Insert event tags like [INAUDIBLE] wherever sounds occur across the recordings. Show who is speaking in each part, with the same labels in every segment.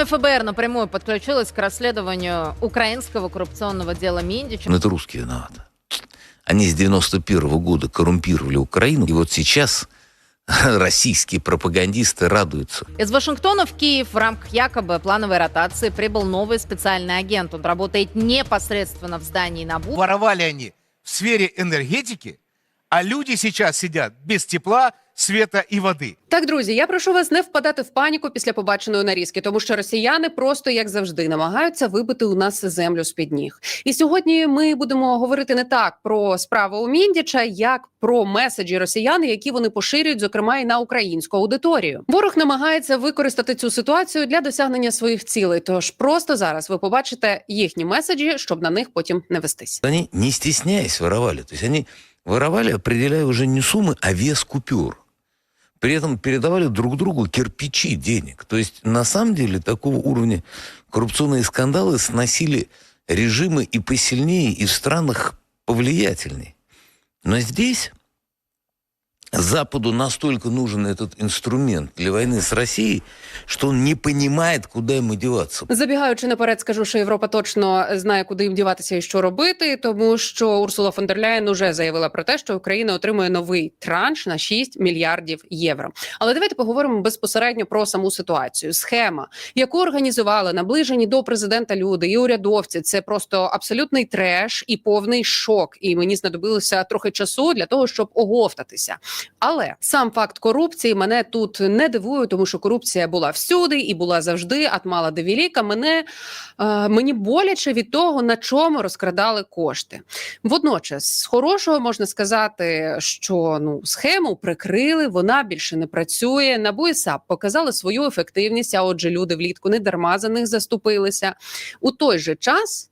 Speaker 1: И ФБР напрямую подключилось к расследованию украинского коррупционного дела Миндича.
Speaker 2: Но это русские виноваты. Они с 91 года коррумпировали Украину, и вот сейчас [LAUGHS] российские пропагандисты радуются.
Speaker 1: Из Вашингтона в Киев в рамках якобы плановой ротации прибыл новый специальный агент. Он работает непосредственно в здании НАБУ.
Speaker 3: Воровали они в сфере энергетики, а люди сейчас сидят без тепла, света и воды.
Speaker 4: Так, друзі, я прошу вас не впадати в паніку після побаченої нарізки, тому що росіяни просто як завжди намагаються вибити у нас землю з під ніг. І сьогодні ми будемо говорити не так про справу у Міндіча, як про меседжі росіян, які вони поширюють, зокрема і на українську аудиторію. Ворог намагається використати цю ситуацію для досягнення своїх цілей. Тож просто зараз ви побачите їхні меседжі, щоб на них потім не вестись.
Speaker 2: Они, не стесняясь, воровали. То есть они воровали, определяя уже не суммы, а вес купюр. При этом передавали друг другу кирпичи денег. То есть на самом деле такого уровня коррупционные скандалы сносили режимы и посильнее, и в странах повлиятельней. Но здесь Западу настолько нужен этот инструмент для войны с Россией, что он не понимает, куда ему деваться.
Speaker 4: Забігаючи наперед, скажу, що Європа точно знає, куди їм діватися і що робити, тому що Урсула фон дер Ляєн уже заявила про те, що Україна отримує новий транш на 6 мільярдів євро. Але давайте поговоримо безпосередньо про саму ситуацію. Схема, яку організували наближені до президента люди і урядовці, це просто абсолютний треш і повний шок. І мені знадобилося трохи часу для того, щоб оговтатися. Але сам факт корупції мене тут не дивує, тому що корупція була всюди і була завжди от мала до велика. Мене е, мені боляче від того, на чому розкрадали кошти. Водночас, з хорошого можна сказати, що ну схему прикрили, вона більше не працює. НАБУ і САП показали свою ефективність. А отже, люди влітку не дарма за них заступилися. У той же час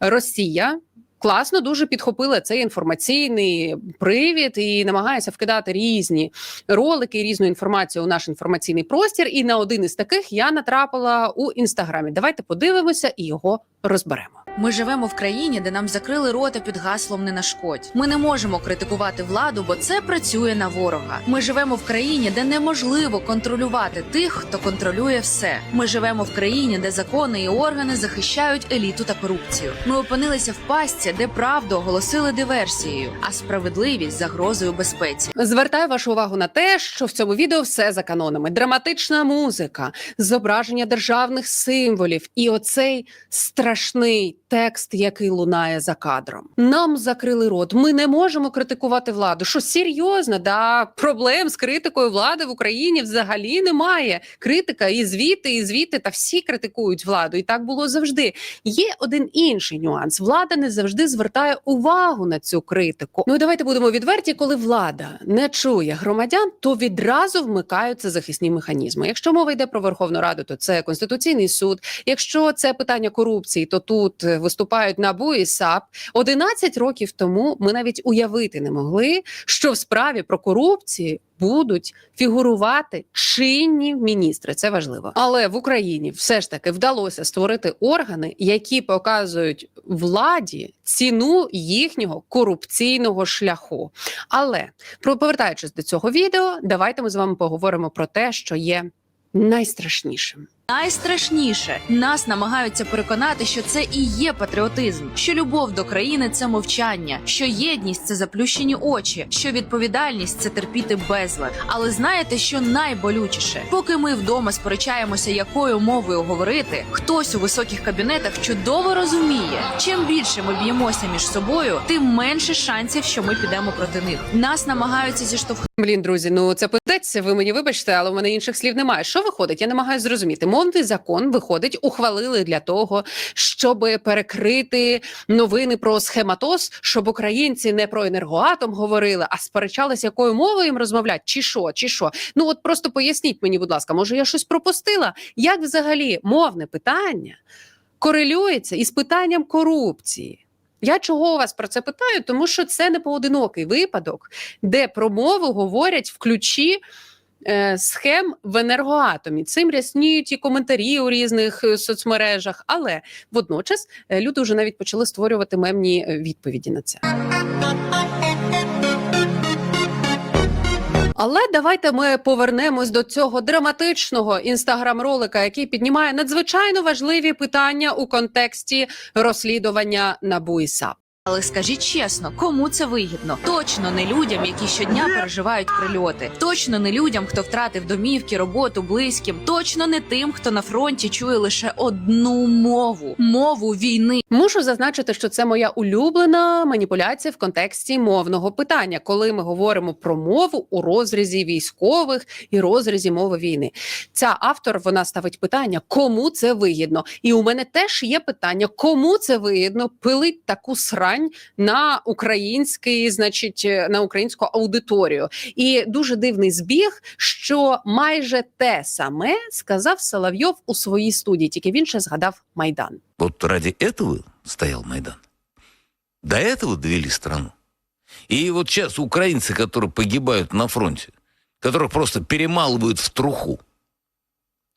Speaker 4: Росія класно дуже підхопила цей інформаційний привід і намагається вкидати різні ролики, різну інформацію у наш інформаційний простір. І на один із таких я натрапила у інстаграмі. Давайте подивимося і його розберемо.
Speaker 5: Ми живемо в країні, де нам закрили рота під гаслом не нашкодь. Ми не можемо критикувати владу, бо це працює на ворога. Ми живемо в країні, де неможливо контролювати тих, хто контролює все. Ми живемо в країні, де закони і органи захищають еліту та корупцію. Ми опинилися в пастці, де правду оголосили диверсією, а справедливість загрозою безпеці.
Speaker 4: Звертаю вашу увагу на те, що в цьому відео все за канонами: драматична музика, зображення державних символів і оцей страшний текст, який лунає за кадром. Нам закрили рот. Ми не можемо критикувати владу. Що серйозно? Да проблем з критикою влади в Україні взагалі немає. Критика і звіти, і звіти, та всі критикують владу, і так було завжди. Є один інший нюанс. Влада не завжди звертає увагу на цю критику. Ну і давайте будемо відверті, коли влада не чує громадян, то відразу вмикаються захисні механізми. Якщо мова йде про Верховну Раду, то це конституційний суд. Якщо це питання корупції, то тут е, виступають НАБУ і САП. 11 років тому ми навіть уявити не могли, що в справі про корупцію будуть фігурувати чинні міністри. Це важливо. Але в Україні все ж таки вдалося створити органи, які показують владі ціну їхнього корупційного шляху. Але про повертаючись до цього відео, давайте ми з вами поговоримо про те, що є найстрашнішим.
Speaker 5: Найстрашніше нас намагаються переконати, що це і є патріотизм, що любов до країни це мовчання, що єдність це заплющені очі, що відповідальність це терпіти безлад. Але знаєте, що найболючіше? Поки ми вдома сперечаємося, якою мовою говорити, хтось у високих кабінетах чудово розуміє, чим більше ми б'ємося між собою, тим менше шансів, що ми підемо проти них. Нас намагаються зіштовхнути.
Speaker 4: Блін, друзі, ну це пиздець, ви мені вибачте, але в мене інших слів немає. Що виходить? Я намагаюся зрозуміти. Мовний закон виходить, ухвалили для того, щоб перекрити новини про схематоз, щоб українці не про енергоатом говорили, а сперечалися, якою мовою їм розмовляти, чи що, чи що. Ну от просто поясніть мені, будь ласка, може я щось пропустила? Як взагалі мовне питання корелюється із питанням корупції? Я чого вас про це питаю? Тому що це не поодинокий випадок, де про мову говорять в ключі е, схем в енергоатомі. Цим рясніють і коментарі у різних е, соцмережах, але водночас е, люди вже навіть почали створювати мемні відповіді на це. Але давайте ми повернемось до цього драматичного інстаграм-ролика, який піднімає надзвичайно важливі питання у контексті розслідування НАБУ.
Speaker 5: Але скажіть чесно, кому це вигідно? Точно не людям, які щодня переживають прильоти. Точно не людям, хто втратив домівки, роботу, близьким. Точно не тим, хто на фронті чує лише одну мову мову війни.
Speaker 4: Мушу зазначити, що це моя улюблена маніпуляція в контексті мовного питання, коли ми говоримо про мову у розрізі військових і розрізі мови війни. Ця автор вона ставить питання, кому це вигідно. І у мене теж є питання, кому це вигідно пилить таку срань на український, значить, е, на українську аудиторію. І дуже дивний збіг, що майже те саме сказав Соловйов у своїй студії, тільки він ще згадав майдан.
Speaker 2: Вот ради этого стоял Майдан. До этого довели страну. И вот сейчас украинцы, которые погибают на фронте, которых просто перемалывают в труху,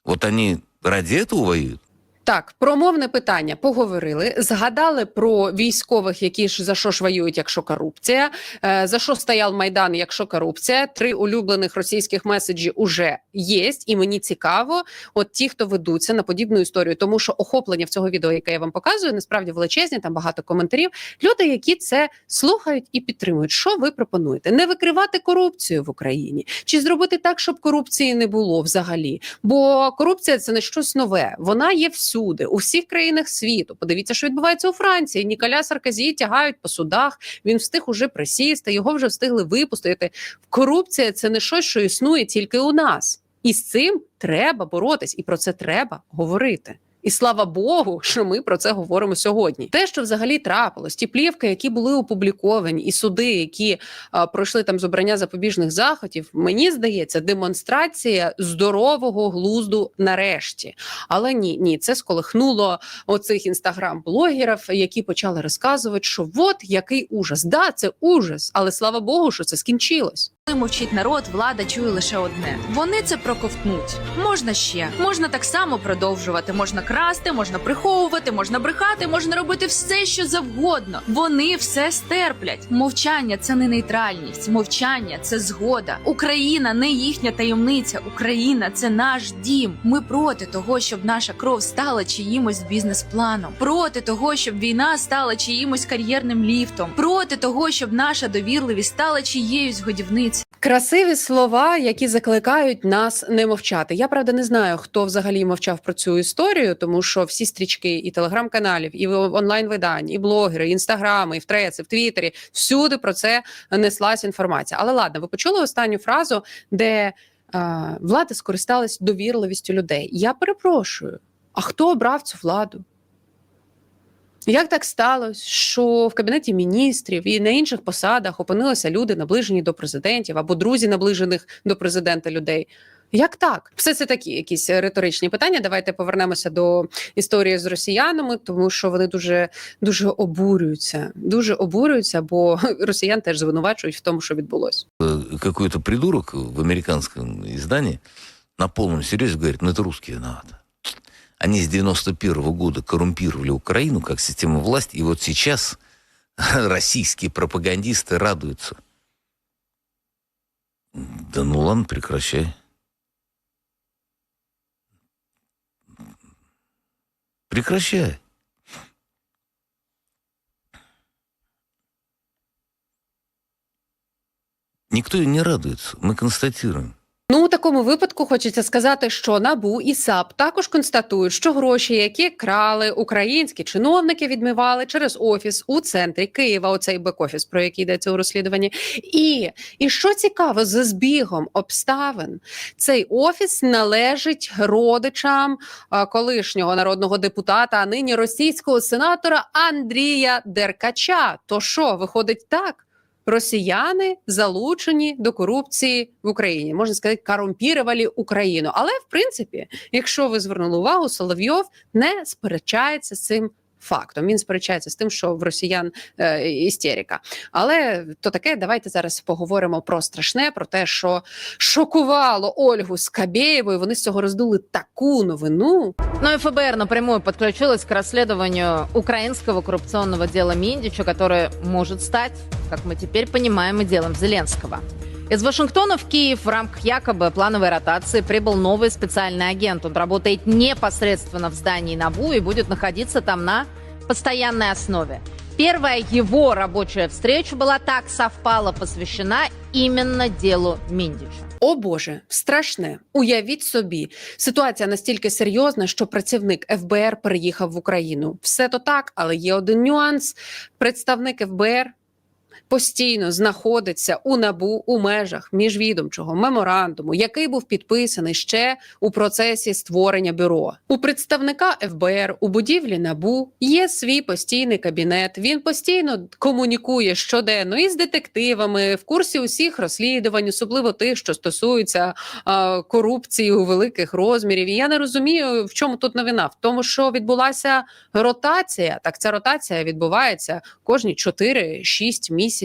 Speaker 2: вот они ради этого воюют?
Speaker 4: Так, про мовне питання поговорили. Згадали про військових, які ж за що ж воюють, якщо корупція. Е, за що стояв майдан, якщо корупція. Три улюблених російських меседжі уже є, і мені цікаво, от ті, хто ведуться на подібну історію, тому що охоплення в цього відео, яке я вам показую, насправді величезні. Там багато коментарів. Люди, які це слухають і підтримують. Що ви пропонуєте? Не викривати корупцію в Україні чи зробити так, щоб корупції не було взагалі? Бо корупція це не щось нове. Вона є всюди, у всіх країнах світу. Подивіться, що відбувається у Франції. Ніколя Саркозі тягають по судах. Він встиг уже присісти, його вже встигли випустити. Корупція це не щось, що існує тільки у нас, і з цим треба боротись, і про це треба говорити. І слава Богу, що ми про це говоримо сьогодні. Те, що взагалі трапилось, ті плівки, які були опубліковані, і суди, які а, пройшли там з обрання запобіжних заходів, мені здається, демонстрація здорового глузду нарешті. Але ні, ні, це сколихнуло оцих інстаграм-блогерів, які почали розказувати, що от який ужас. Да, це ужас, але слава Богу, що це скінчилось.
Speaker 5: Коли мовчить народ, влада чує лише одне: вони це проковтнуть. Можна ще, можна так само продовжувати. Можна красти, можна приховувати, можна брехати, можна робити все, що завгодно. Вони все стерплять. Мовчання це не нейтральність. Мовчання це згода. Україна не їхня таємниця. Україна це наш дім. Ми проти того, щоб наша кров стала чиїмось бізнес-планом. Проти того, щоб війна стала чиїмось кар'єрним ліфтом. Проти того, щоб наша довірливість стала чиєюсь годівницею.
Speaker 4: Красиві слова, які закликають нас не мовчати. Я правда не знаю, хто взагалі мовчав про цю історію, тому що всі стрічки і телеграм-каналів, і онлайн видань, і блогери, і інстаграми, і в треці, в Твіттері, всюди про це неслась інформація. Але ладно, ви почули останню фразу, де е, влада скористалась довірливістю людей. Я перепрошую. А хто обрав цю владу? Як так сталося, що в кабінеті міністрів і на інших посадах опинилися люди, наближені до президентів або друзі наближених до президента людей? Як так? Все це такі якісь риторичні питання. Давайте повернемося до історії з росіянами, тому що вони дуже дуже обурюються. Дуже обурюються, бо [LAUGHS] росіян теж звинувачують в тому, що відбулося.
Speaker 2: Э, Какой-то придурок в американском издании на полном серьезе говорит, ну это русские виноваты. Они с 91 года коррумпировали Украину как систему власти, и вот сейчас [LAUGHS] российские пропагандисты радуются. Да ну ладно, прекращай. Прекращай. Никто не радуется. Мы констатируем.
Speaker 4: Ну, у такому випадку хочеться сказати, що НАБУ і САП також констатують, що гроші, які крали українські чиновники, відмивали через офіс у центрі Києва. Оцей бек-офіс, про який йдеться у розслідуванні. І, і що цікаво, за збігом обставин цей офіс належить родичам колишнього народного депутата, а нині російського сенатора Андрія Деркача. То що виходить так? Росіяни залучені до корупції в Україні, можна сказати, корумпірували Україну. Але в принципі, якщо ви звернули увагу, Соловйов не сперечається з цим. Фактом він сперечається з тим, що в росіян е, істерика. Але то таке, давайте зараз поговоримо про страшне, про те, що шокувало Ольгу Скабєєвою. Вони з цього роздули таку новину.
Speaker 1: Ну ФБР напрямую подключилась к расследованию украинского коррупционного дела Миндича, которое может стать, как мы теперь понимаем, и делом Зеленского. Из Вашингтона в Киев в рамках якобы плановой ротации прибыл новый специальный агент. Он работает непосредственно в здании НАБУ и будет находиться там на постоянной основе. Первая его рабочая встреча была так совпала посвящена именно делу Миндича.
Speaker 4: О Боже, страшне. Уявіть собі, ситуація настільки серйозна, що працівник ФБР переїхав в Україну. Все то так, але є один нюанс. Представник ФБР постійно знаходиться у набу у межах міжвідомчого меморандуму, який був підписаний ще у процесі створення бюро. У представника ФБР у будівлі набу є свій постійний кабінет. Він постійно комунікує щоденно із детективами в курсі усіх розслідувань, особливо тих, що стосуються а, корупції у великих розмірів. І я не розумію, в чому тут новина. В тому, що відбулася ротація. Так, ця ротація відбувається кожні 4-6 місяців.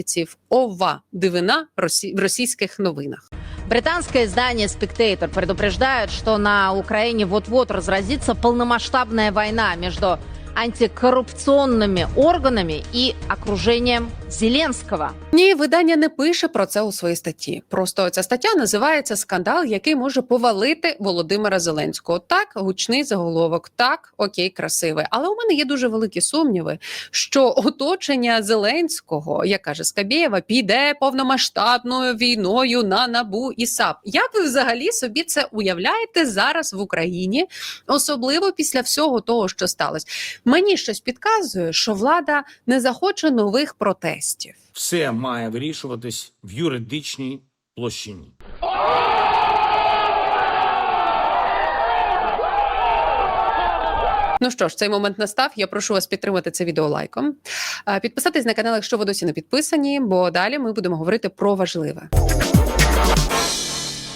Speaker 4: Ова дивина в російських новинах.
Speaker 1: Британское издание Spectator предупреждает, что на Украине вот-вот разразится полномасштабная война между антикоррупционными органами и окружением Зеленского.
Speaker 4: Ні, видання не пише про це у своїй статті. Просто ця стаття називається Скандал, який може повалити Володимира Зеленського. Так, гучний заголовок, так, окей, красивий. Але у мене є дуже великі сумніви, що оточення Зеленського, як каже Скабєєва, піде повномасштабною війною на набу і САП. Як ви взагалі собі це уявляєте зараз в Україні, особливо після всього того, що сталося? Мені щось підказує, що влада не захоче нових протестів.
Speaker 6: Все має вирішуватись в юридичній площині.
Speaker 4: Ну що ж, цей момент настав. Я прошу вас підтримати це відео лайком. Е, Підписатись на канал, якщо ви досі не підписані, бо далі ми будемо говорити про важливе.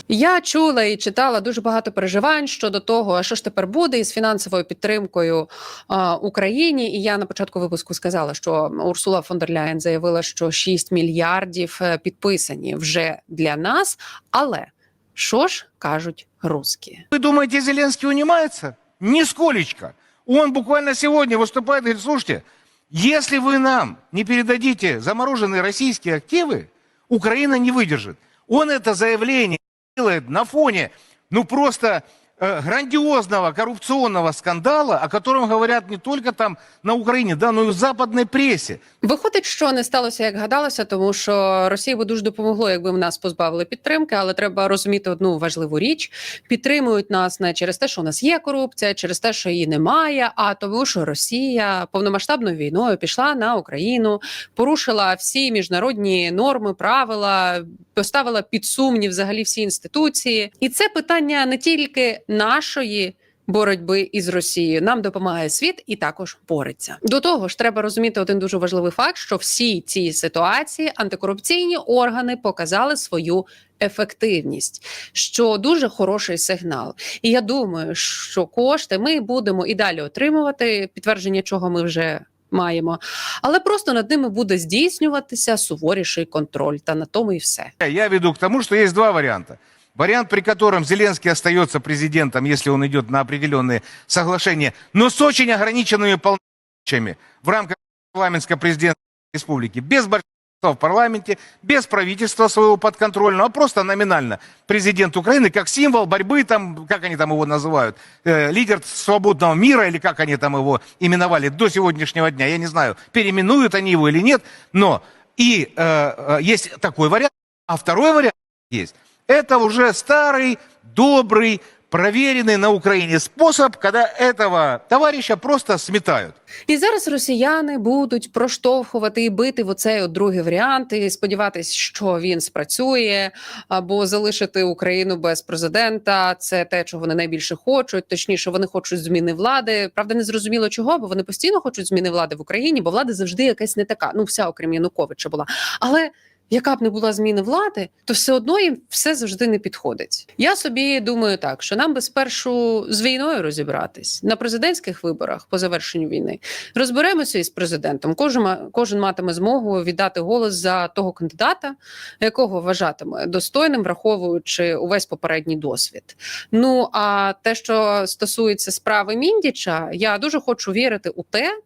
Speaker 4: Я чула і читала дуже багато переживань щодо того, а що ж тепер буде із фінансовою підтримкою а, Україні. І я на початку випуску сказала, що Урсула фон дер Ляєн заявила, що 6 мільярдів е, підписані вже для нас. Але що ж кажуть русські?
Speaker 3: Вы думаете, Зеленский унимается? Нисколечко. Он буквально сегодня выступает и говорит, слушайте, если вы нам не передадите замороженные российские активы, Украина не выдержит. Он это заявление делает на фоне, ну просто грандиозного коррупционного скандала, о котором говорят не только там на Украине, да, но и в западной прессе.
Speaker 4: Виходить, що не сталося, як гадалося, тому що Росії би дуже допомогло, якби в нас позбавили підтримки, але треба розуміти одну важливу річ: підтримують нас не через те, що у нас є корупція, через те, що її немає, а тому, що Росія повномасштабною війною пішла на Україну, порушила всі міжнародні норми, правила, поставила під сумнів взагалі всі інституції, і це питання не тільки нашої боротьби із Росією. Нам допомагає світ і також бореться. До того ж, треба розуміти один дуже важливий факт: що всі ці ситуації антикорупційні органи показали свою. Ефективність, що дуже хороший сигнал, і я думаю, що кошти ми будемо і далі отримувати, підтвердження чого ми вже маємо, але просто над ними буде здійснюватися суворіший контроль, та на тому і все.
Speaker 3: Я веду к тому, что есть два варианта. Вариант, при котором Зеленский остается президентом, если он идет на определенные соглашения, но с очень ограниченными полномочиями в рамках парламентско-президентской республики, без большинства в парламенте, без правительства своего подконтрольного, а просто номинально президент Украины как символ борьбы, там, как они там его называют, э, лидер свободного мира, или как они там его именовали до сегодняшнего дня, я не знаю, переименуют они его или нет, но и э, э, есть такой вариант, а второй вариант есть. Это уже старый, добрый, проверенный на Украине способ, когда этого товарища просто сметают.
Speaker 4: І зараз росіяни будуть проштовхувати і бити в оцей от другий варіант, і сподіватись, що він спрацює, або залишити Україну без президента. Це те, чого вони найбільше хочуть. Точніше, вони хочуть зміни влади. Правда, не зрозуміло чого, бо вони постійно хочуть зміни влади в Україні, бо влада завжди якась не така. Ну, вся окрім Януковича була. Але яка б не була зміна влади, то все одно їм все завжди не підходить. Я собі думаю так, що нам би спершу з війною розібратись на президентських виборах по завершенню війни. Розберемося із президентом. Кожен кожен матиме змогу віддати голос за того кандидата, якого вважатиме достойним, враховуючи увесь попередній досвід. Ну а те, що стосується справи Міндіча, я дуже хочу вірити у те,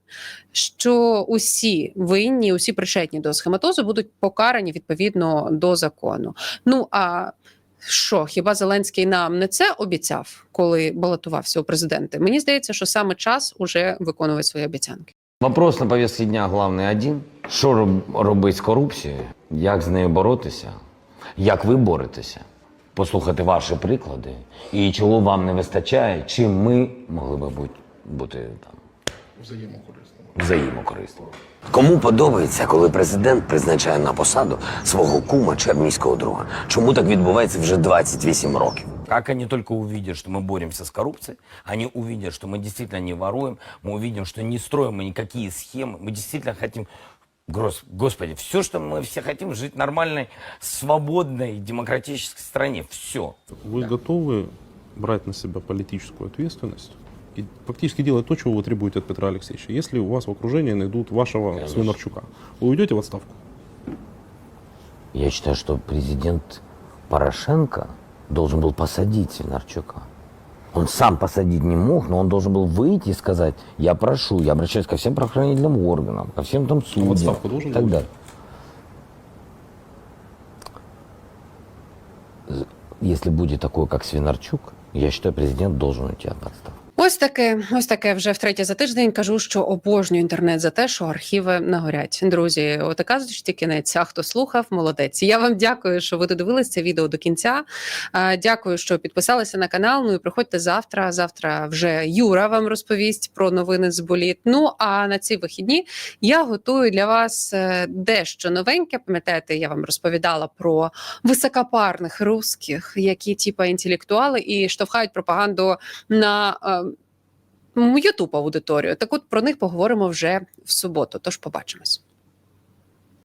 Speaker 4: що усі винні, усі причетні до схематозу будуть покарані відповідно до закону. Ну а що, хіба Зеленський нам не це обіцяв, коли балотувався у президенти? Мені здається, що саме час уже виконувати свої обіцянки.
Speaker 7: Вопрос на повестке дня главний один. Що роб- робити з корупцією? Як з нею боротися? Як ви боретеся? Послухати ваші приклади і чого вам не вистачає, чим ми могли би бути там взаємокорисними.
Speaker 8: Кому подобається, коли президент призначає на посаду свого кума чи армійського друга? Чому так відбувається вже 28 років?
Speaker 7: Как они только увидят, что мы боремся с коррупцией, они увидят, что мы действительно не воруем, мы увидим, что не строим мы никакие схемы, мы действительно хотим, Грос- Господи, все, что мы все хотим, жить в нормальной, свободной, демократической стране. Все.
Speaker 9: Вы готовы брать на себя политическую ответственность и фактически делать то, чего вы требуете от Петра Алексеевича? Если у вас в окружении найдут вашего
Speaker 7: Конечно.
Speaker 9: Свинарчука, вы уйдете в отставку?
Speaker 7: Я считаю, что президент Порошенко должен был посадить Свинарчука. Он сам посадить не мог, но он должен был выйти и сказать, я прошу, я обращаюсь ко всем правоохранительным органам, ко всем там судьям
Speaker 9: отставку должен
Speaker 7: и так далее. Если будет такой, как Свинарчук, я считаю, президент должен уйти от отставки.
Speaker 4: Ось таке, ось таке вже втретє за тиждень кажу, що обожнюю інтернет за те, що архіви нагорять. Друзі, отака зустріч кінець. А хто слухав, молодець. Я вам дякую, що ви додивились це відео до кінця. Е, Дякую, що підписалися на канал. Ну і приходьте завтра. Завтра вже Юра вам розповість про новини з боліт. Ну а на ці вихідні я готую для вас е, дещо новеньке. Пам'ятаєте, я вам розповідала про високопарних русських, які типа інтелектуали і штовхають пропаганду на. Ютуб аудиторію. Так от про них поговоримо вже в суботу. Тож побачимось.